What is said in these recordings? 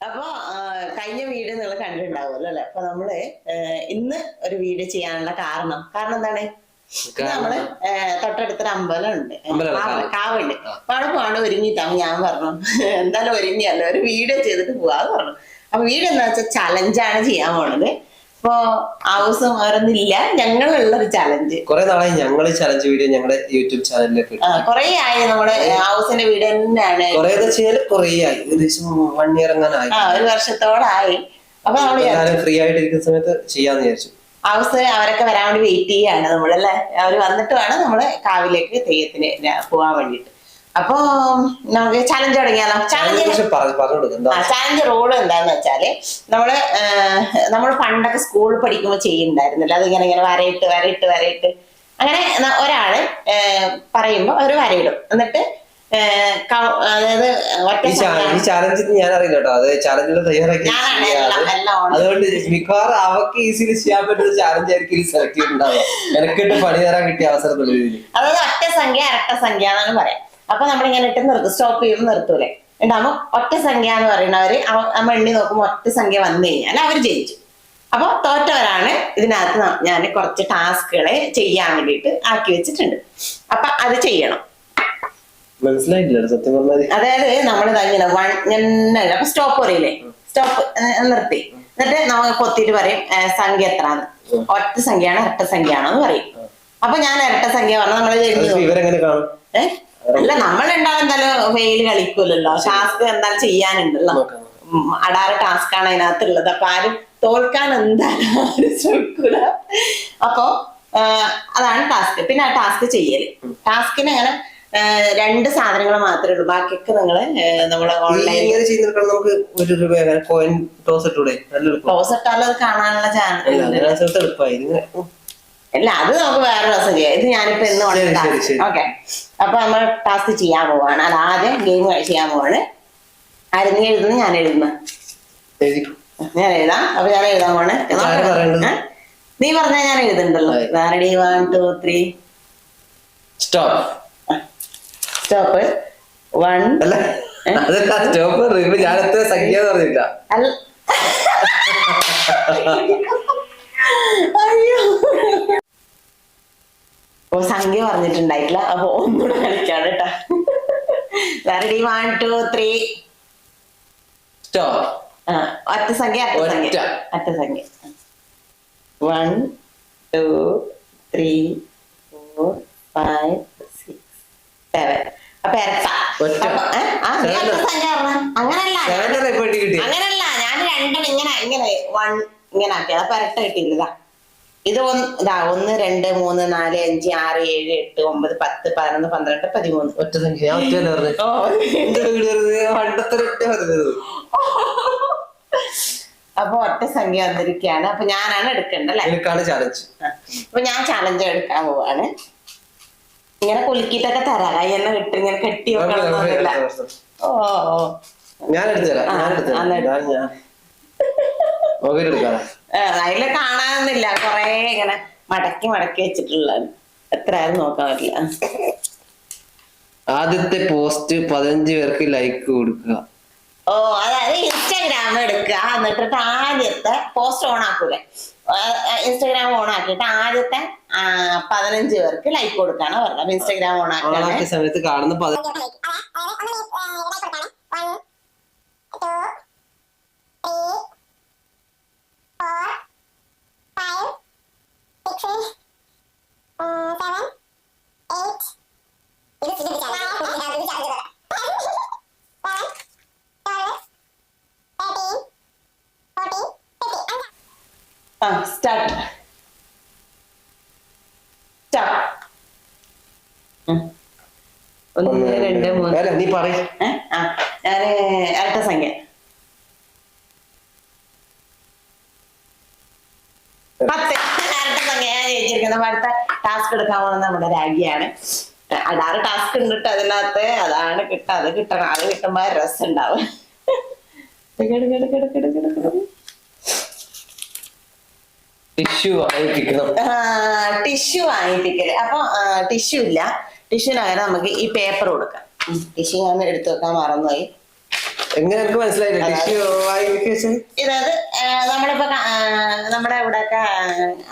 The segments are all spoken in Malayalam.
അപ്പൊ കഴിഞ്ഞ വീഡിയോ നിങ്ങൾ കണ്ടിട്ടുണ്ടാവുമല്ലോ അല്ലെ? അപ്പൊ നമ്മൾ ഇന്ന് ഒരു വീഡിയോ ചെയ്യാനുള്ള കാരണം. കാരണം എന്താണ്? നമ്മൾ തൊട്ടടുത്ത തൊട്ടടുത്തൊരു അമ്പലം ഉണ്ട് അമ്പലം, കാവ്- കാവ്. കാവുണ്ട്. അപ്പൊ അവിടെ പോവാണ് ഒരുങ്ങിട്ടാണ് ഞാൻ പറഞ്ഞു. എന്തായാലും ഒരുങ്ങിയല്ലോ? ഒരു വീഡിയോ ചെയ്തിട്ട് പോവാന്ന് പറഞ്ഞു. അപ്പൊ വീഡിയോ എന്താ വെച്ചാൽ ചലഞ്ചാണ് ചെയ്യാൻ പോണത്. ഇപ്പൊ ആവശ്യം മാറുന്നില്ല. ഞങ്ങളുള്ള ഒരു ചലഞ്ച് കുറെ നാളായി ഞങ്ങൾ ചലഞ്ച് വീഡിയോ ഞങ്ങളുടെ യൂട്യൂബ് ചാനലിലേക്ക് കൊറേ ആയി നമ്മുടെ ഹൗസിന്റെ വീഡിയോ തന്നെയാണ്. കുറെ കുറെ ആയി. ഏകദേശം വൺ ഇയർ എങ്ങാനായി ഒരു വർഷത്തോളായി. അപ്പൊ നമ്മൾ ഫ്രീ ആയിട്ട് ഇരിക്കുന്ന സമയത്ത് ചെയ്യാന്ന് വിചാരിച്ചു. അവസ്ഥ അവരൊക്കെ വരാൻ വേണ്ടി വെയിറ്റ് ചെയ്യാണ് നമ്മളല്ലേ അവർ വന്നിട്ട് വേണം നമ്മൾ കാവിലേക്ക് തെയ്യത്തിന് പോവാൻ വേണ്ടിട്ട്. അപ്പൊ നമുക്ക് ചലഞ്ച് തുടങ്ങിയാലോ? ചാലഞ്ച് ചലഞ്ച് റൂൾ എന്താന്ന് വെച്ചാൽ നമ്മൾ നമ്മൾ പണ്ടൊക്കെ സ്കൂളിൽ പഠിക്കുമ്പോൾ ചെയ്യുന്നുണ്ടായിരുന്നില്ല. അതിങ്ങനെ ഇങ്ങനെ വരയിട്ട് വരയിട്ട് വരയിട്ട്. അങ്ങനെ ഒരാൾ ഏഹ്, പറയുമ്പോ അവർ വരയിടും. എന്നിട്ട് അതായത് ഈ ചാലഞ്ച് ഞാൻ അറിയില്ല കേട്ടോ. അത് ചാലഞ്ചിൽ തയ്യാറാക്കി. അതുകൊണ്ട് മിക്കവാറും അവക്ക് ഈസിലി ചെയ്യാൻ പറ്റുന്ന ചാലഞ്ച് ആയിരിക്കും സെലക്ട് ചെയ്തിട്ടുണ്ടാവുക എനിക്കിട്ട് പണി തരാൻ കിട്ടിയ അവസരം എന്നുള്ള രീതിയിൽ. അതായത് ഒറ്റ സംഖ്യ അരട്ട സംഖ്യ എന്നാണ് പറയാം. അപ്പൊ നമ്മളിങ്ങനെ ഇട്ട് നിർത്തും. സ്റ്റോപ്പ് ചെയ്യുമ്പോൾ നിർത്തൂലേ. ഉണ്ടാകുമ്പോ ഒറ്റ സംഖ്യ എന്ന് പറയുന്നവര് നമ്മൾ എണ്ണി നോക്കുമ്പോൾ ഒറ്റ സംഖ്യ വന്നു കഴിഞ്ഞാൽ അവർ ജയിച്ചു. അപ്പൊ തോറ്റവരാണ് ഇതിനകത്ത് ഞാൻ കുറച്ച് ടാസ്കുകളെ ചെയ്യാൻ വേണ്ടിയിട്ട് ആക്കി വെച്ചിട്ടുണ്ട്. അപ്പൊ അത് ചെയ്യണം. മനസ്സിലായിട്ടില്ല സത്യം പറഞ്ഞാൽ അതായത് നമ്മൾ ഇങ്ങനെ വൺ അപ്പൊ സ്റ്റോപ്പ് പറയില്ലേ? സ്റ്റോപ്പ് നിർത്തി. എന്നിട്ട് നമുക്ക് കൊത്തിയിട്ട് പറയും സംഖ്യ എത്രാന്ന്. ഒറ്റ സംഖ്യയാണോ ഇരട്ട സംഖ്യയാണോ എന്ന് പറയും അപ്പൊ ഞാൻ ഇരട്ട സംഖ്യ പറഞ്ഞാൽ നമ്മൾ ഏഹ്. ഇവരെങ്ങനെ കാണും? ഏ? അല്ല നമ്മൾ ഉണ്ടാവും എന്തായാലും വെയിൽ കളിക്കൂലല്ലോ. ടാസ്ക് എന്തായാലും ചെയ്യാനുണ്ടല്ലോ. അടാറ് ടാസ്ക് ആണ് അതിനകത്തുള്ളത്. അപ്പൊ ആരും തോൽക്കാൻ എന്തായാലും ആരും ശ്രമിക്കൂല. അപ്പൊ അതാണ് ടാസ്ക് പിന്നെ ആ ടാസ്ക് ചെയ്യൽ. ടാസ്കിന് അങ്ങനെ രണ്ട് സാധനങ്ങൾ മാത്രമേ ഉള്ളൂ. ബാക്കിയൊക്കെ നിങ്ങൾ നമ്മൾ ഓൺലൈൻ ഇങ്ങനെ നമുക്ക് ഒരു രൂപ കോയിൻ ടോസ് ഇട്ടൂടെ? ക്ലോസ് ഇട്ടാലും അത് കാണാനുള്ള ചാനൽ എളുപ്പമായി. അല്ല അത് നമുക്ക് വേറെ ദിവസം ചെയ്യാം. ഇത് ഞാനിപ്പോ ഇന്ന് ഓൺലൈൻ. ഓക്കെ അപ്പൊ നമ്മൾ ടാസ്ക് ചെയ്യാൻ പോവാണ്. അത് ആദ്യം ഗെയിം ചെയ്യാൻ പോവാണ്. ആരും നീ എഴുതുന്നു? ഞാൻ എഴുതുന്നു. ഞാൻ എഴുതാം. അപ്പൊ ഞാൻ എഴുതാൻ പോണ്? നീ പറഞ്ഞാൽ ഞാൻ എഴുതുന്നുണ്ടല്ലോ വേറെ one two three. Stop. Stop. One. Stop ഞാൻ എത്ര സംഖ്യ പറഞ്ഞില്ല അയ്യോ. ഓ സംഖ്യ പറഞ്ഞിട്ടുണ്ടായിട്ടില്ല. അപ്പൊ ഒന്നുകൂടെ കളിക്കാണ് കേട്ടാ. Ready one two three stop ആ, ഒറ്റ സംഖ്യ അറ്റ സംഖ്യ. അറ്റ സംഖ്യ. One two three four five six seven അപ്പൊ ഇരട്ട അങ്ങനല്ല. അങ്ങനല്ല. ഞാൻ രണ്ടും ഇങ്ങനെ ഇങ്ങനെ വൺ ഇങ്ങനെ ആക്കിയത് അപ്പൊ ഇരട്ട കിട്ടിയില്ല. ഇതാ ഒന്ന് ഇതാ ഒന്ന് രണ്ട് മൂന്ന് നാല് അഞ്ച് ആറ് ഏഴ് എട്ട് ഒമ്പത് പത്ത് പതിനൊന്ന് പന്ത്രണ്ട് പതിമൂന്ന്. ഒറ്റ സംഖ്യ. അപ്പൊ ഒറ്റ സംഖ്യ വന്നിരിക്കുകയാണ്. അപ്പൊ ഞാനാണ് എടുക്കേണ്ടത് അല്ലെ? ചാലഞ്ച് അപ്പൊ ഞാൻ ചാലഞ്ച് എടുക്കാൻ പോവാണ്. ഇങ്ങനെ കുലുക്കിട്ടൊക്കെ തരാം. കൈ എന്നെ കിട്ടി ഇങ്ങനെ കെട്ടി വെക്കണമെന്നൊന്നുമില്ല ഓ ഞാൻ എടുത്തുതരാം അന്ന് ഞാൻ എടുത്തു അതിൽ കാണാനൊന്നുമില്ല. കൊറേ ഇങ്ങനെ മടക്കി മടക്കി വെച്ചിട്ടുള്ള എത്ര ആയാലും നോക്കാൻ പറ്റില്ല. ആദ്യത്തെ പോസ്റ്റ് പതിനഞ്ച് പേർക്ക് ലൈക്ക് കൊടുക്കുക. ഓ അതായത് ഇൻസ്റ്റാഗ്രാം എടുക്കുക. എന്നിട്ട് ആദ്യത്തെ പോസ്റ്റ് ഓൺ ആക്കൂലേ? ഇൻസ്റ്റാഗ്രാം ഓൺ ആക്കിയിട്ട് ആദ്യത്തെ പതിനഞ്ച് പേർക്ക് ലൈക്ക് കൊടുക്കാണ് പറഞ്ഞത്. ഇൻസ്റ്റാഗ്രാം ഓൺ ആക്കാണ്. സമയത്ത് കാണുന്ന സ്റ്റാർട്ട് ഒന്ന് രണ്ട് മൂന്ന്. അല്ല നീ പറ ഞാൻ ഇരട്ട സംഖ്യ. പത്ത്. അടുത്ത സംഖ്യ. ഞാൻ ജയിച്ചിരിക്കുന്നത് അടുത്ത ടാസ്ക് എടുക്കാൻ പോകുന്നത് നമ്മുടെ രാഗിയാണ്. അടാറ് ടാസ്ക് ഉണ്ട് അതിനകത്ത്. അതാണ് കിട്ടുക അത് കിട്ടണം. അത് കിട്ടുമ്പോ രസം ഉണ്ടാവും. ടിഷ്യൂ വാങ്ങിപ്പിക്കണം. ടിഷ്യൂ വാങ്ങിപ്പിക്കൽ. അപ്പൊ ടിഷ്യൂ ഇല്ല. ടിഷ്യൂന് പകരം നമുക്ക് ഈ പേപ്പർ കൊടുക്കാം. ടിഷ്യൂ ഞാൻ എടുത്തു വെക്കാൻ മറന്നുപോയി. എങ്ങനെ എനിക്ക് മനസ്സിലായില്ല? ടിഷ്യൂ ഇതായത് നമ്മളിപ്പോ നമ്മുടെ ഇവിടെ നമ്മുടെ ഇവിടെയൊക്കെ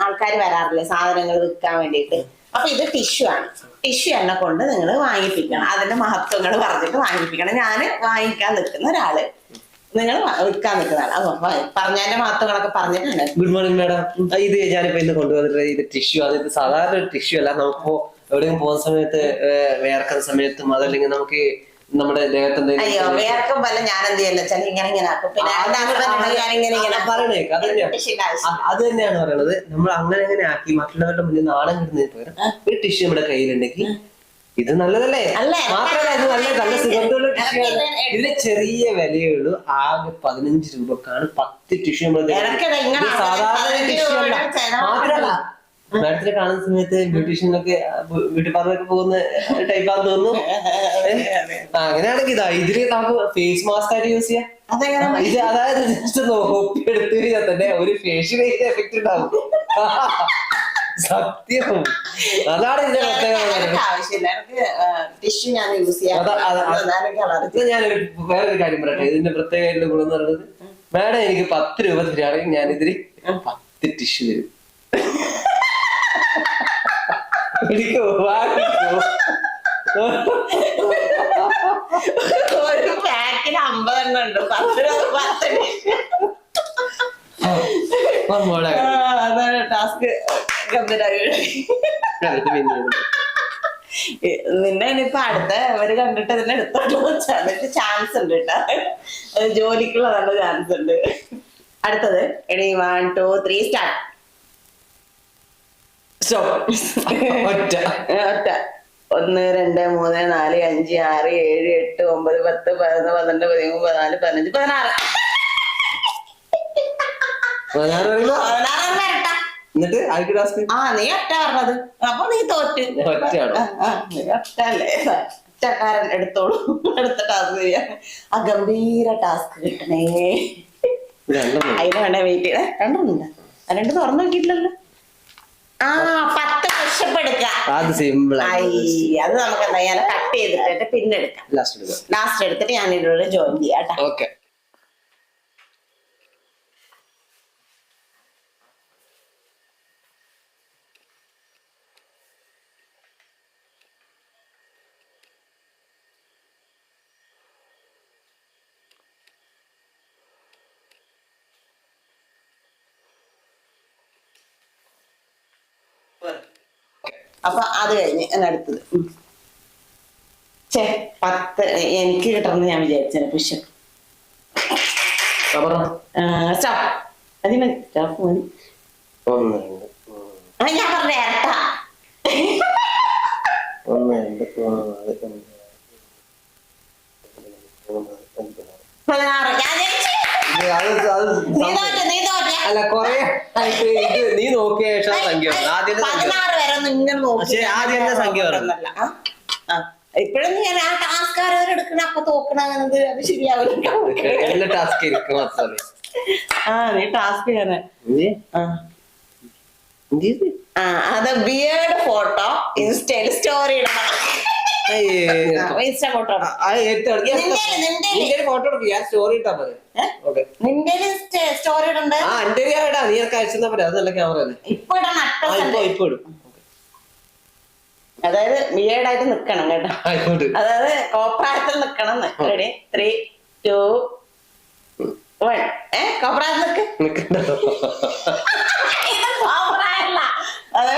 ആൾക്കാർ വരാറില്ലേ? സാധനങ്ങൾ വിൽക്കാൻ വേണ്ടിയിട്ട്. അപ്പൊ ഇത് ടിഷ്യൂ ആണ്. ടിഷ്യൂ എന്നെ കൊണ്ട് നിങ്ങൾ വാങ്ങിപ്പിക്കണം. അതിന്റെ മഹത്വങ്ങൾ പറഞ്ഞിട്ട് വാങ്ങിപ്പിക്കണം. ഞാൻ വാങ്ങിക്കാൻ നിൽക്കുന്ന ഒരാൾ. നിങ്ങൾ വിൽക്കാൻ നിൽക്കുന്ന ആൾ അപ്പൊ പറഞ്ഞതിന്റെ മഹത്വങ്ങളൊക്കെ പറഞ്ഞിട്ടുണ്ട് ഗുഡ് മോർണിംഗ് മാഡം ഇത് ഞാനിപ്പോ ഇന്ന് കൊണ്ടുവന്നിട്ട് ഇത് ടിഷ്യൂ അത് ഇത് സാധാരണ ഒരു ടിഷ്യൂ അല്ല. നമുക്കിപ്പോ എവിടെയെങ്കിലും പോകുന്ന സമയത്ത് വേർക്കുന്ന സമയത്തും അതല്ലെങ്കിൽ നമുക്ക് നമ്മുടെ ദേഹത്ത് അയ്യോ വേർക്കും പോലെ ഞാൻ എന്ത് ചെയ്യല്ല ഇങ്ങനെ ഇങ്ങനെ ആക്കും. പിന്നെ അത് അത് തന്നെയാണ് പറയുന്നത് നമ്മൾ അങ്ങനെ അങ്ങനെ ആക്കി മറ്റുള്ളവരുടെ മുന്നിൽ നാണം കിട്ടുന്നതിന് പകരം ഒരു ടിഷ്യൂ നമ്മുടെ കയ്യിലുണ്ടെങ്കിൽ ഇത് നല്ലതല്ലേ? മാത്രമല്ല ഇത് നല്ല നല്ല സുഗന്ധമുള്ള ഇതിന് ചെറിയ വിലയേ ഉള്ളൂ ആകെ പതിനഞ്ച് രൂപക്കാണ് പത്ത് ടിഷ്യൂ നമ്മൾ സാധാരണ ടിഷ്യൂ അല്ല. മാത്രമല്ല മാഡത്തിനെ കാണുന്ന സമയത്ത് ബ്യൂട്ടീഷ്യനൊക്കെ ബ്യൂട്ടി പാർലറൊക്കെ പോകുന്ന ടൈപ്പാന്ന് തോന്നുന്നു. അങ്ങനെയാണെങ്കിൽ ഇതാ ഇതിൽ നമുക്ക് ഫേസ് മാസ്ക് ആയിട്ട് യൂസ് ചെയ്യാം. ഇത് അതായത് ജസ്റ്റ് കഴിഞ്ഞാൽ തന്നെ ഒരു ഫേഷ്യൽ എഫക്ട് ഉണ്ടാവും. സത്യം. അതാണ് ഇതിന്റെ പ്രത്യേകത. ആവശ്യമില്ല. എനിക്ക് ടിഷ്യൂ ഞാൻ യൂസ് ചെയ്യാം ഞാനൊരു വേറൊരു കാര്യം പറയട്ടെ. ഇതിന്റെ പ്രത്യേകമായിട്ടുള്ള ഗുണം എന്ന് പറയുന്നത് മാഡം എനിക്ക് പത്ത് രൂപ തരികയാണെങ്കിൽ ഞാൻ ഇതിൽ പത്ത് ടിഷ്യൂ തരും. എനിക്ക്. ഒരു പാക്കിന് അമ്പതെണ്ണം ഉണ്ട്. പത്ത് രൂപ പത്ത് അതാണ് ടാസ്ക് നിന്നെ ഇനിയിപ്പൊ അടുത്ത അവർ കണ്ടിട്ട് ഇതിനെ എടുത്തോട്ട് വെച്ചാൽ ചാൻസ് ഉണ്ട് കേട്ടോ. ജോലിക്കുള്ള നല്ല ചാൻസ് ഉണ്ട്. അടുത്തത്. എടി വൺ ടു ത്രീ സ്റ്റാർട്ട് ഒറ്റ. ഒറ്റ. ഒന്ന് രണ്ട് മൂന്ന് നാല് അഞ്ച് ആറ് ഏഴ് എട്ട് ഒമ്പത് പത്ത് പതിനൊന്ന് പന്ത്രണ്ട് പതിമൂന്ന് പതിനാല് പതിനഞ്ച് പതിനാറ്. പതിനാറ് പതിനാറ് എന്നിട്ട് ആർക്ക് ടാസ്ക് ആ നീ ഒറ്റ പറഞ്ഞത്. അപ്പൊ നീ തോറ്റ്. ഒറ്റയാണോ? ഒറ്റല്ലേ ഒറ്റക്കാരൻ എടുത്തോളൂ. അടുത്ത ടാസ്ക് ചെയ്യാം. ആ ഗംഭീര ടാസ്ക് കിട്ടണേ. രണ്ടെണ്ണം. അതിന് വേണ്ട വെയിറ്റ് ചെയ്യേ. രണ്ടുണ്ട് രണ്ട് തുറന്നു നോക്കിയിട്ടില്ലല്ലോ. ആ പത്ത് അത് സിമ്പിൾ അത് നമുക്ക് എന്താ ഞാൻ കട്ട് ചെയ്തിട്ട് പിന്നെ എടുക്കാം. ലാസ്റ്റ് എടുക്കാം. ലാസ്റ്റ് എടുത്തിട്ട് ഞാൻ ഇതിലൂടെ ജോയിൻ ചെയ്യാം കേട്ടോ ഓക്കെ അപ്പൊ അത് കഴിഞ്ഞ് അടുത്തത്. ചേ പത്ത് എനിക്ക് കിട്ടണം ഞാൻ വിചാരിച്ചേ പുഷ് സ്റ്റോപ്പ് സ്റ്റോപ്പ് മതി മൂന്ന്. ആ, ഞാൻ പറഞ്ഞ ഇരട്ട. പതിനാറ്. ഞാൻ അല്ല കൊറേ ആയിട്ട് ഇത് നീ നോക്കിയ ശേഷം സംഖ്യ. ആദ്യത്തെ സംഖ്യ പതിനാറ് വരെ ഒന്നും ഇങ്ങനെ ആദ്യത്തെ സംഖ്യ പറഞ്ഞു. ഇപ്പോഴും ഞാൻ ആ ടാസ്ക് ആരവർ എടുക്കണ അപ്പൊ തോക്കണത് അത് ശരിയാവില്ല. എല്ലാ ടാസ്ക് ഇരിക്കും മാത്രമേ ആ നീ ടാസ്ക് എന്ത്? ആ? ആ അത് ബിയേർഡ് ഫോട്ടോ ഇൻസ്റ്റയിൽ സ്റ്റോറി ഇടണം. ഫോട്ടോ എടുക്ക്. ഞാൻ സ്റ്റോറി ഇട്ടാ നിന്റെ സ്റ്റോറി ഇടണ്ട്? ആ എന്റെ ഇടാ. നീ അയച്ചെന്നാ ക്യാമറ ഇപ്പൊ ഇടണം ഇപ്പൊ ഇടും. അതായത് മിയേഡായിട്ട് നിക്കണം കേട്ടോ. അതായത് കോപ്രായത്തിൽ നിക്കണം റെഡി ത്രീ ടു വൺ ഏ കോപ്രായത്തിൽ നിക്ക്. ഇത് കോപ്രായല്ല. അത്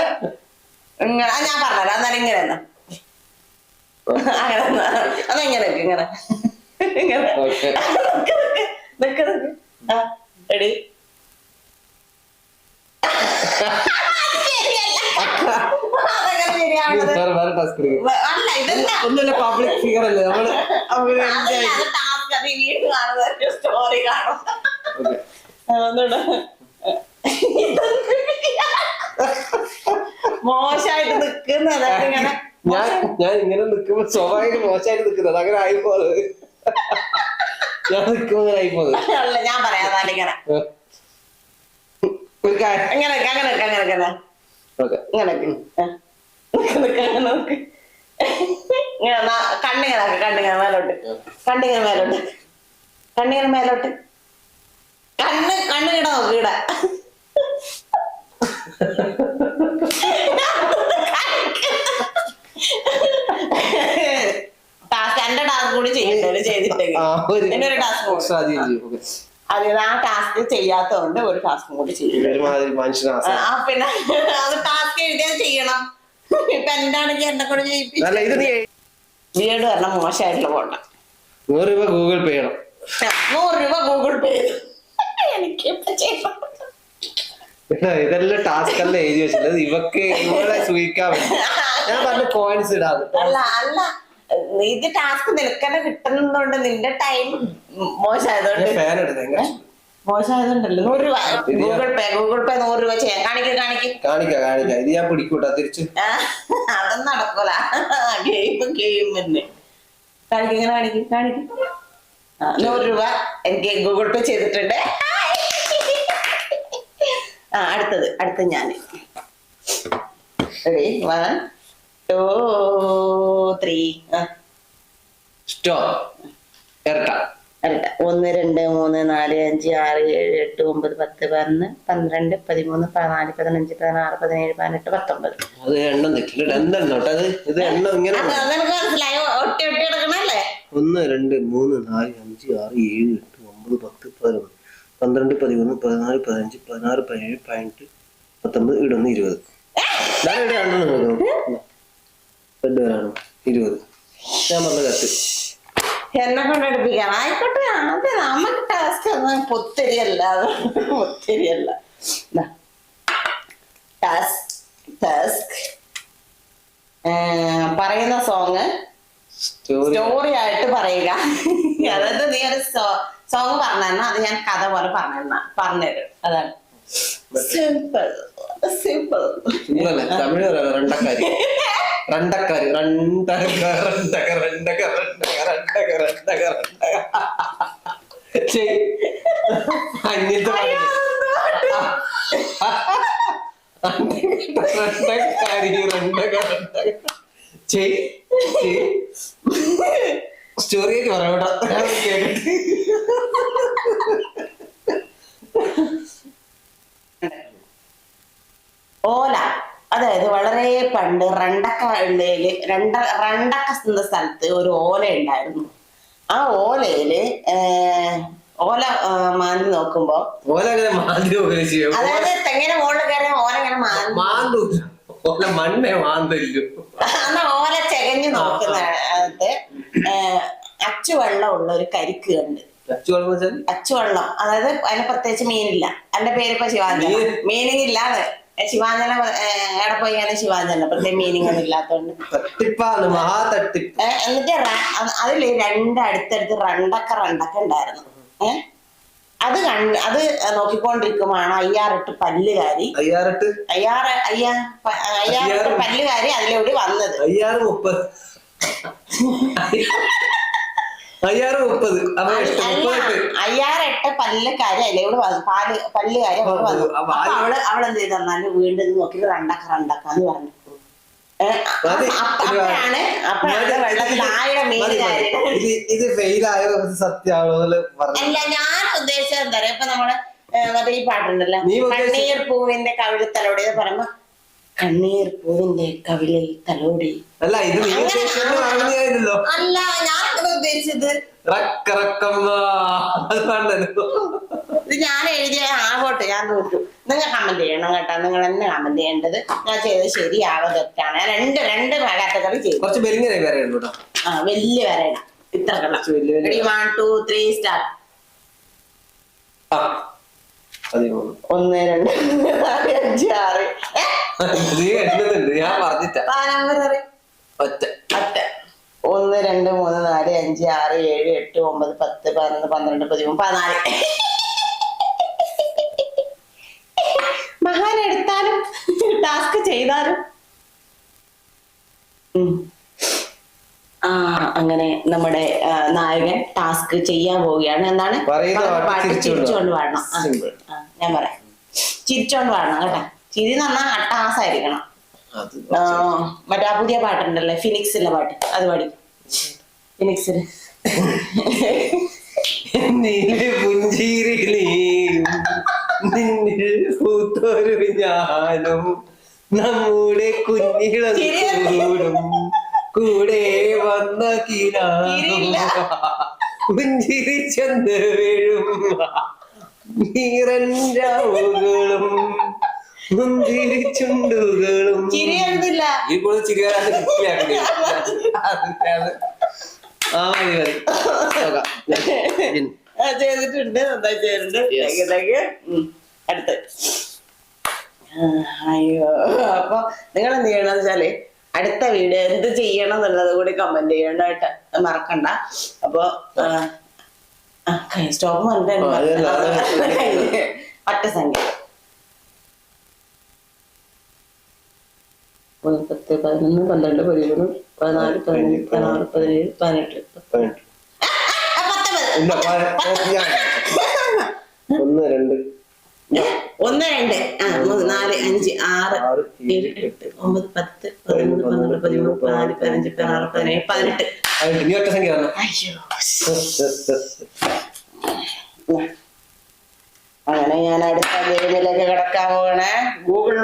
ഞാൻ പറഞ്ഞല്ലോ. എന്നാലും ഇങ്ങനെ എന്നാ അങ്ങനെ. അതെങ്ങനെ ഇങ്ങനെ? ഇങ്ങനെ. ആ ഒന്നുമില്ല പബ്ലിക് ഫിഗർ അല്ലേ? നമ്മൾ സ്റ്റോറി കാണും. മോശമായിട്ട് നിക്കുന്ന. ഇങ്ങനെ ഞാൻ ഞാൻ ഇങ്ങനെ നിൽക്കുമ്പോ സ്വാഭാവികം മോശമായിട്ട് നിൽക്കുന്നത് അങ്ങനെ ആയിപ്പോത് ഞാൻ നിൽക്കുമ്പോ അങ്ങനെ ആയിപ്പോത് ഞാൻ പറയാം ഇങ്ങനെ. അങ്ങനെ അങ്ങനെ അങ്ങനെ. അങ്ങനെ. ഇങ്ങനെ കണ്ണിങ്ങനെ കണ്ണിങ്ങനെ മേലോട്ട്. കണ്ണിങ്ങനെ മേലോട്ട്. കണ്ണിങ്ങനെ മേലോട്ട്. കണ്ണ് കണ്ണ് കിട. നോക്ക് ടാസ്ക് എന്റെ ടാസ്ക് കൂടി ചെയ്തിട്ടെങ്കിൽ. ടാസ്ക് ആ ചെയ്യാത്തതുകൊണ്ട് ഒരു ടാസ്കും കൂടി ചെയ്യും. ആ പിന്നെ അത് ടാസ്ക് എഴുതിയാൽ ചെയ്യണം. ഇപ്പൊ എന്താണെങ്കിൽ എന്നെ കൂടെ ചെയ്യിപ്പിച്ചു. അല്ല ഇത് നീ വീട് പറഞ്ഞ മോശമായിട്ടുള്ള പോണ്ട നൂറ് രൂപ ഗൂഗിൾ പേ ചെയ്യണം. നൂറ് രൂപ ഗൂഗിൾ പേ എനിക്ക് ഇതെല്ലാം ടാസ്ക് അല്ല എഴുതി വെച്ചത്? ഇവക്ക് ഇവളെ സൂചിക്കാൻ വേണ്ടി ഞാൻ പറഞ്ഞു കോയിൻസ് ഇടാതെ. അല്ല അല്ല. ഇത് ടാസ്ക് നിനക്കന്നെ കിട്ടുന്നതുകൊണ്ട് നിന്റെ ടൈം മോശമായതുകൊണ്ട്. മോശമായതുകൊണ്ടല്ലോ? നൂറ് രൂപ. ഗൂഗിൾ പേ ഗൂഗിൾ പേ നൂറ് രൂപ ചെയ്യാം. കാണിക്കും കാണിക്കും. കാണിക്ക കാണിക്ക. ഇത് ഞാൻ പിടിക്കൂട്ടാ തിരിച്ചു. അതൊന്നും നടക്കൂല. ഗെയിം ഗെയിം തന്നെ. കാണിക്ക കാണിക്കും? കാണിക്കും. നൂറ് രൂപ എനിക്ക് ഗൂഗിൾ പേ ചെയ്തിട്ടുണ്ട്. ആ അടുത്തത് അടുത്ത ഞാൻ റെഡി വൺ. ടു ത്രീ സ്റ്റോ. ഇരട്ട അടുത്ത ഒന്ന് രണ്ട് മൂന്ന് നാല് അഞ്ച് ആറ് ഏഴ് എട്ട് ഒമ്പത് പത്ത് പതിനൊന്ന് പന്ത്രണ്ട് പതിമൂന്ന് പതിനാല് പതിനഞ്ച് പതിനാറ് പതിനേഴ് പതിനെട്ട് പത്തൊമ്പത്. അത് എണ്ണം തെറ്റില്ല എണ്ണം അത്? ഇത് എണ്ണം ഇങ്ങനെ അത് മനസ്സിലായോ? ഒട്ടി ഒട്ടി എടുക്കണല്ലേ ഒന്ന് രണ്ട് മൂന്ന് നാല് അഞ്ച് ആറ് ഏഴ് എട്ട് ഒമ്പത് പത്ത് പതിനൊന്ന് പന്ത്രണ്ട് പതിമൂന്ന് പതിനാല് പതിനഞ്ച് പതിനാറ് പതിനേഴ് പതിനെട്ട് പത്തൊമ്പത് ഇടൊന്ന് ഇരുപത്. ഞാൻ ഇവിടെ പേരാണ് ഇരുപത്. ഞാൻ പറഞ്ഞ കത്ത്. എന്നെ കൊണ്ട് ആയിക്കോട്ടെ അത് നമുക്ക് ടാസ്ക് ഒന്നും പൊത്തിരിയല്ല. പൊത്തിരിയല്ല. ടാസ്ക് ടാസ്ക് പറയുന്ന സോങ് സ്റ്റോറി ആയിട്ട് പറയുക. അതായത് നീ ഒരു സോങ് പറഞ്ഞു അത് ഞാൻ കഥ പോലെ പറഞ്ഞ പറഞ്ഞുതരും. അതാണ്. സിമ്പിൾ സിമ്പിൾ സിമ്പിളല്ലേ തമിഴ് പറയാം രണ്ടക്കാരി. രണ്ടക്കാരി. രണ്ടക രണ്ടക രണ്ടക രണ്ടക രണ്ടക രണ്ടക രണ്ടക അന്യത്തെ രണ്ടക്കാരി രണ്ടക രണ്ടക ചെയ് സ്റ്റോറി ആയിട്ട് പറയാം കേട്ടോ. ഓല അതായത് വളരെ പണ്ട് രണ്ടക്ക ഉള്ളയിൽ രണ്ട രണ്ടക്ക എന്ന സ്ഥലത്ത് ഒരു ഓല ഉണ്ടായിരുന്നു ആ ഓലയിൽ ഓല മാന്തി നോക്കുമ്പോ ഓല അങ്ങനെ മാന്തി അതായത് തെങ്ങിന് മുകളിൽ കയറിയ ഓല ഇങ്ങനെ മാന്തി? മാന്തു. ഓല മണ്ണേ മാന്തല്ലു അന്ന് ഓല ചെകഞ്ഞു നോക്കുന്ന അച്ചുവെള്ളം ഉള്ള ഒരു കരിക്ക് കണ്ട്. അച്ചുവെള്ളം അതായത് അതിന് പ്രത്യേകിച്ച് മീനില്ല. എന്റെ പേര് ശിവാജി. മീനിങ് ഇല്ലാതെ ശിവാഞ്ജന എവിടെ പോയി ഞാൻ ശിവാഞ്ജന പ്രത്യേക മീനിങ് ഒന്നും ഇല്ലാത്തോണ്ട്. തട്ടിപ്പാണ് മഹാ തട്ടിപ്പ് എന്നിട്ട് അതിൽ രണ്ടടുത്തടുത്ത് റണ്ടൊക്കെ റണ്ടൊക്കെ ഉണ്ടായിരുന്നു. ഏ? അത് കണ്ട് അത് നോക്കിക്കൊണ്ടിരിക്കുമ്പോഴാണ് അയ്യാറിട്ട് പല്ലുകാരി. അയ്യാറെട്ട്? അയ്യാറ് അയ്യാ അയ്യാറിട്ട് പല്ലുകാരി അതിലൂടെ വന്നത്. അയ്യാറ് മുപ്പത്. അയ്യാറ് മുപ്പത് അയ്യാറെട്ട് പല്ലുകാരി അതിലൂടെ വന്നു പാൽ പല്ലുകാരെ അവിടെ വന്നു. അപ്പൊ അവൾ അവളെന്ത് ചെയ്തെന്നാൽ വീണ്ടും ഇത് നോക്കി രണ്ടക്ക എന്ന് പറഞ്ഞു. ഇത് സത്യമാണോ പറഞ്ഞു. അല്ല ഞാൻ ഉദ്ദേശിച്ചത് എന്താ പറയാ ഇപ്പൊ നമ്മൾ മറ്റേ ഈ പാട്ടുണ്ടല്ലോ. കണ്ണീർ പൂവിന്റെ കവിളിൽ തലോടി പറയുമ്പോ കണ്ണീർ പൂവിന്റെ കവിളിൽ തലോടി. അല്ല ഇത് നീ ഉദ്ദേശിച്ചല്ലോ അല്ല ഞാൻ ഉദ്ദേശിച്ചത്? ഇത് ഞാൻ എഴുതിയ ആവോട്ടെ ഞാൻ നോക്കൂ. നിങ്ങൾ കമന്റ് ചെയ്യണം കേട്ടോ. നിങ്ങൾ തന്നെ കമന്റ് ചെയ്യേണ്ടത്. ഞാൻ ചെയ്തത് ശരിയാവോ തെറ്റാണ്? ഞാൻ രണ്ട് രണ്ട് കാറ്റഗറി ചെയ്തു. കുറച്ച് വലിയ കേട്ടോ. ആ വലിയ വരയിടാം ഇത്ര വൺ ടു ത്രീ സ്റ്റാർട്ട് ഒന്ന് രണ്ട് നാല് അഞ്ച് ആറ്. ഏ, നീ എണ്ണുന്നുണ്ട് ഞാൻ പറഞ്ഞിട്ടാ. ആ നമ്പർ അറിയാം ഒറ്റ. ഒറ്റ ഒന്ന് രണ്ട് മൂന്ന് നാല് അഞ്ച് ആറ് ഏഴ് എട്ട് ഒമ്പത് പത്ത് പതിനൊന്ന് പന്ത്രണ്ട് പതിമൂന്ന് പതിനാല്. മഹാൻ എടുത്താലും ടാസ്ക് ചെയ്താലും. ഉം. ആ അങ്ങനെ നമ്മുടെ ആ, നായകൻ ടാസ്ക് ചെയ്യാൻ പോവുകയാണ്. എന്താണ്? പറയുന്ന പാട്ട് പാട്ട് പാട്ട് ചിരിച്ചുകൊണ്ട് ചിരിച്ചോണ്ട് പാടണം. ആ, Simple. ആ, ഞാൻ പറയാം. ചിരിച്ചോണ്ട് പാടണം കേട്ടാ. ചിരി നന്നാ അട്ടാസായിരിക്കണം മറ്റേ ആ പുതിയ പാട്ടുണ്ടല്ലേ? ഫിനിക്സിന്റെ പാട്ട്. അത് പാടി. ഫിനിക്സിന് പൂത്തൊരു ഞാനും നമ്മുടെ കുഞ്ഞിളം കൂടും. കൂടെ വന്ന കിനാവും ചിരിയില്ല. പുഞ്ചിരി വീഴും നീറഞ്ചാവുകളും മുന്തിരി ചിരി ഈ ചിരി വരാതെ. ആ മതി മതി നോക്കാം. ഞാൻ- ആ, ചെയ്തിട്ടുണ്ട് നന്നായി ചെയ്തിട്ടുണ്ട് Yes. Thank you, thank you. ഉം. അടുത്ത് ആ, അയ്യോ അപ്പൊ നിങ്ങൾ എന്ത് ചെയ്യണം വെച്ചാൽ അടുത്ത വീഡിയോ എന്ത് ചെയ്യണം എന്നുള്ളത് കൂടി കമന്റ് ചെയ്യണ്ടായിട്ട് മറക്കണ്ട അപ്പൊ സ്റ്റോപ്പ് ആ, പറ്റ അത് ഒറ്റ സംഖ്യ പത്ത് പതിനൊന്ന് പന്ത്രണ്ട് പതിമൂന്ന് പതിനാല് പതിനഞ്ച് പതിനാറ് പതിനേഴ് പതിനെട്ട്. ഒന്ന് രണ്ട്. ഒന്ന് രണ്ട്. ആ മൂന്ന് നാല് അഞ്ച് ആറ് ഏഴ് എട്ട്. ഒമ്പത് പത്ത് പതിനൊന്ന് പന്ത്രണ്ട് പതിമൂന്ന് പതിനാല് പതിനഞ്ച് പതിനാറ് പതിനേഴ് പതിനെട്ട്. പതിനെട്ട്. നീ ഒറ്റ സംഖ്യ അയ്യോ അങ്ങനെ ഞാൻ അടുത്ത ഗെയിമിലേക്ക് കിടക്കാൻ പോകണേ ഗൂഗിൾ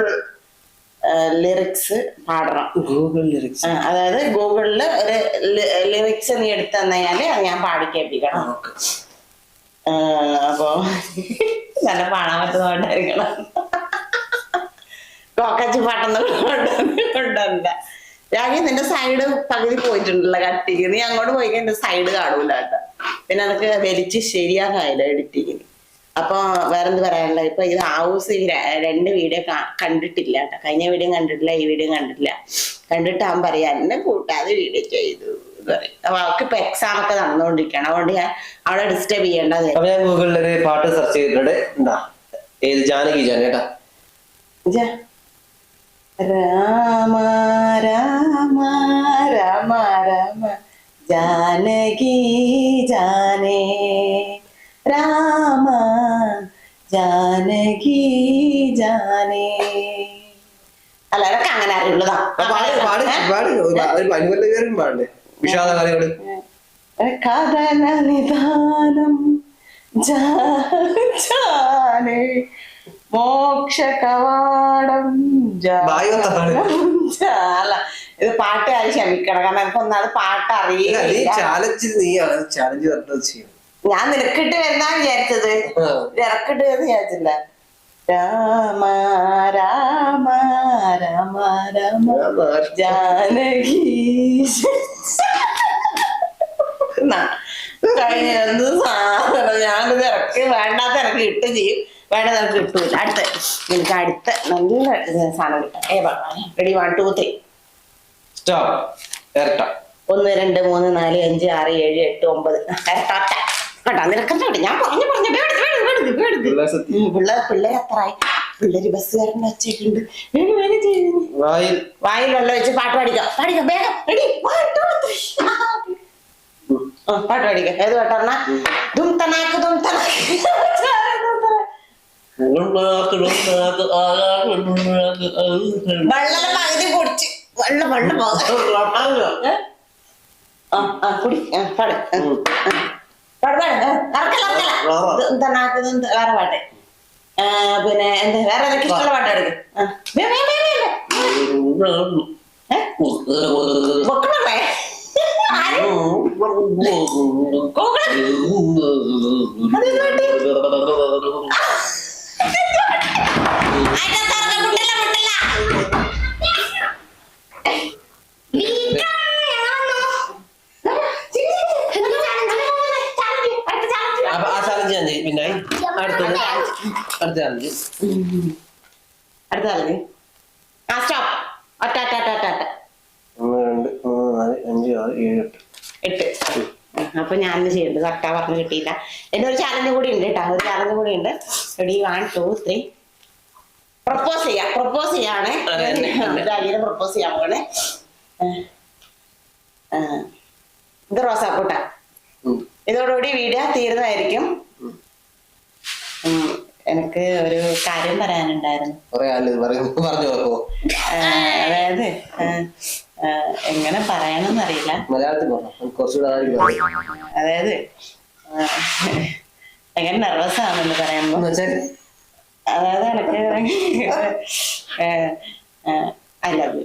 ലിറിക്സ് പാടണം. ഗൂഗിൾ ലിറിക്സ് അതായത് ഗൂഗിളിൽ ഒരു ലിറിക്സ് നീ എടുത്തു തന്നയാൽ അത് ഞാൻ പാടി കേൾപ്പിക്കണം. അപ്പോ നല്ല പാടാൻ പറ്റുന്നോണ്ടായിരിക്കണം കോക്കച്ച് പാട്ടൊന്നും കൊണ്ടുവരണ്ട രാഗി നിന്റെ സൈഡ് പകുതി പോയിട്ടുണ്ടല്ലോ കട്ടിങ് നീ അങ്ങോട്ട് പോയി കഴിഞ്ഞാൽ സൈഡ് കാണൂല കേട്ടോ. പിന്നെ അതൊക്കെ വലിച്ച് ശരിയാകായില്ല എഡിറ്റിങ്ങിന് അപ്പൊ വേറെന്ത് പറയാനുള്ള ഇപ്പൊ ഇത് ഹൗസ് രണ്ട് വീഡിയോ കണ്ടിട്ടില്ല കേട്ടോ. കഴിഞ്ഞ വീഡിയോ കണ്ടിട്ടില്ല ഈ വീഡിയോ കണ്ടിട്ടില്ല. കണ്ടിട്ട് അവൻ പറയാ എന്നെ കൂട്ടാതെ വീഡിയോ ചെയ്തു അപ്പൊ അവൾക്ക് ഇപ്പൊ എക്സാം ഒക്കെ നടന്നുകൊണ്ടിരിക്കണം അതുകൊണ്ട് ഞാൻ അവളെ ഡിസ്റ്റർബ് ചെയ്യേണ്ടത് അപ്പൊ ഞാൻ ഗൂഗിളിൽ ഒരു പാട്ട് സെർച്ച് ചെയ്തിട്ടുണ്ട്. എന്താ? ഏത്? ജാനകി ജാന കേട്ടാ. ജ. രാമ രാമ രാമ രാമ ജാനകി. ജാനകി ജാനേ. അല്ല അതൊക്കെ അങ്ങനെ അറിയുള്ളതാ പാട് പാട് പാട് ഒരു അനുവല്ലകാരും പാടണ്ടേ? വിഷാദ കഥകൾ കഥന നിദാനം ജാനേ. മോക്ഷ കവാടം. അല്ല ഇത് പാട്ട് ആയി ക്ഷമിക്കണം. കാരണം ഇപ്പൊ ഒന്നാമത് പാട്ട് നീ അറിയില്ല ചാലഞ്ച് നീയാണ്. ചാലഞ്ച് ചെയ്യും ഞാൻ നിനക്കിട്ട് വരുന്നാ വിചാരിച്ചത്. ഇറക്കിട്ട് വരുന്ന വിചാരിച്ചില്ല. രാമ രാമ രാമ രാമ. ജാനകി. എന്നാ, കഴിഞ്ഞ സാധനം ഞാനിത് ഇറക്കി വേണ്ടാത്ത ഇറക്കി ഇട്ട് ചെയ്യും. വേണ്ട നിനക്ക് കിട്ടൂല. അടുത്ത. നിനക്ക് അടുത്ത നല്ല സാധനം കിട്ടാം. ഏ ready one two three stop ഇരട്ട. ഒന്ന് രണ്ട് മൂന്ന് നാല് അഞ്ച് ആറ് ഏഴ് എട്ട് ഒമ്പത്. ഇരട്ടാറ്റ കേട്ടോ നിനക്കെന്താ? ഞാൻ പറഞ്ഞു പറഞ്ഞു. പിള്ളേർ പിള്ളേർ എത്രയായി പിള്ളേര് ബസ്സുകാരൻ വെച്ചിട്ടുണ്ട് വായിൽ. വെള്ളം വെച്ച് പാട്ട് പാടിക്കാം. പാടിക്കാം വേഗം. റെഡി. പാട്ട് പാടിക്കാം. ഏത് പാട്ടാണ് ദും തനാക്ക് ദും തനാക്ക് വെള്ളം പകുതി കുടിച്ച്. വെള്ളം വെള്ളം കുടി. പാട്. വേറെ പാട്ട്. പിന്നെ എന്താ വേറെ ഏതൊക്കെ ഇഷ്ടമുള്ള പാട്ട് എടുക്കും വെക്കണേ ആര്? കോക്കണ അതിനകത്ത് ഇറങ്ങാൻ മുട്ടില്ല മുട്ടില്ല അപ്പൊ ആ ചാലഞ്ച് ഞാൻ ചെയ്യും പിന്നെ അടുത്തത് അടുത്ത ചാലഞ്ച് അടുത്തല്ലേ ആ സ്റ്റോപ്പ് ഒറ്റ ഒറ്റ ഒറ്റ ഒറ്റ ഒറ്റ ഒന്ന് രണ്ട് മൂന്ന് നാല് അഞ്ച് ആറ് ഏഴ് എട്ട്. എട്ട്. അപ്പൊ ഞാൻ ചെയ്യുന്നത് കറക്റ്റാ പറഞ്ഞു കിട്ടിയില്ല. എന്റെ ഒരു ചാലഞ്ച് കൂടി ഉണ്ട് കേട്ടോ. ഒരു ചാലഞ്ച് കൂടി ഉണ്ട്. Ready one two three propose ചെയ്യാം. പ്രപ്പോസ് ചെയ്യാണ്. രാജീനെ പ്രപ്പോസ് ചെയ്യാൻ പോകണേ ഇത് റോസാപ്പൂട്ട. ഉം. ഇതോടുകൂടി വീഡിയോ തീരുന്നതായിരിക്കും. എനിക്ക് ഒരു കാര്യം പറയാനുണ്ടായിരുന്നു. അതായത് എങ്ങനെ പറയണമെന്ന് അറിയില്ല അതായത് ഭയങ്കര നെർവസ് ആണെന്ന് പറയുമ്പോ. അതായത് എനിക്ക് I love you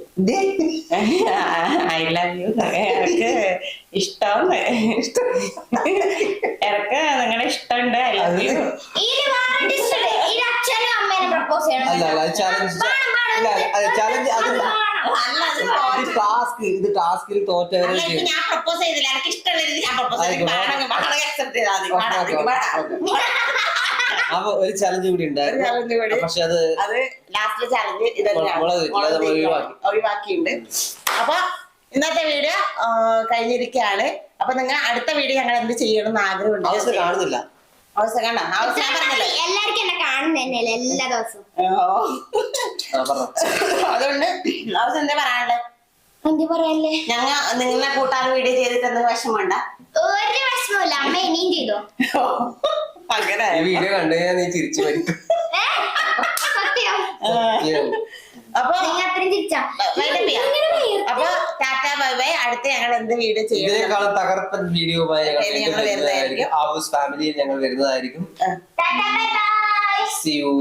I love you എനിക്ക് ഇഷ്ടമാണ്. എനിക്ക് നിങ്ങളുടെ ഇഷ്ടമുണ്ട്. I love you. ഇത് പ്രപ്പോസ് ചെയ്യണം. അല്ല അല്ല ചാലഞ്ച് അല്ല അത് ചാലഞ്ച് അത് ഇത് ടാസ്ക് ഇത് ടാസ്കിൽ തോറ്റവരെ ഞാൻ പ്രപ്പോസ് ചെയ്തില്ല. എനിക്ക് ഇഷ്ടമുള്ള രീതി ഞാൻ പ്രപ്പോസ് ചെയ്തു അപ്പൊ ഒരു ചലഞ്ച് കൂടി ഉണ്ടായിരുന്നു. കൂടി. പക്ഷെ അത് അത് ലാസ്റ്റ് ചലഞ്ച് ഇതെല്ലാം. ഒഴിവാക്കിയിട്ടുണ്ട്. അപ്പൊ ഇന്നത്തെ വീഡിയോ കഴിഞ്ഞിരിക്കുകയാണ്. അപ്പൊ നിങ്ങൾ അടുത്ത വീഡിയോ ഞങ്ങൾ എന്ത് ചെയ്യണം എന്ന് ആഗ്രഹമുണ്ട് അവസ്ഥ കാണുന്നില്ല. അവസ്ഥ കണ്ട? അവസ്ഥ ഞാൻ പറഞ്ഞില്ലേ? എല്ലാവർക്കും എന്നെ എല്ലാ ദിവസവും. ഓ. ആ, പറഞ്ഞോ. അതുകൊണ്ട് അവസ്ഥ എന്താ പറയാനുള്ളത്? എന്ത് പറയല്ലേ ഞങ്ങ നിങ്ങളെ കൂട്ടാൻ വീഡിയോ ചെയ്തിട്ട് എന്ത് വിഷമമുണ്ട? ഒരു വിഷമമില്ല അമ്മ ഇനിയും ചെയ്തോ? ഈ വീഡിയോ കണ്ടു കഴിഞ്ഞാൽ നീ ചിരിച്ചു വരും. അപ്പൊ. അപ്പൊ ടാറ്റ ബൈ ബൈ. അടുത്ത ഞങ്ങൾ എന്ത് വീഡിയോ ഇതിനേക്കാളും തകർപ്പൻ വീഡിയോ ഞങ്ങൾ വരുന്നതായിരിക്കും. ഫാമിലിയിൽ ഞങ്ങൾ വരുന്നതായിരിക്കും. ആ. Tata bye bye. See you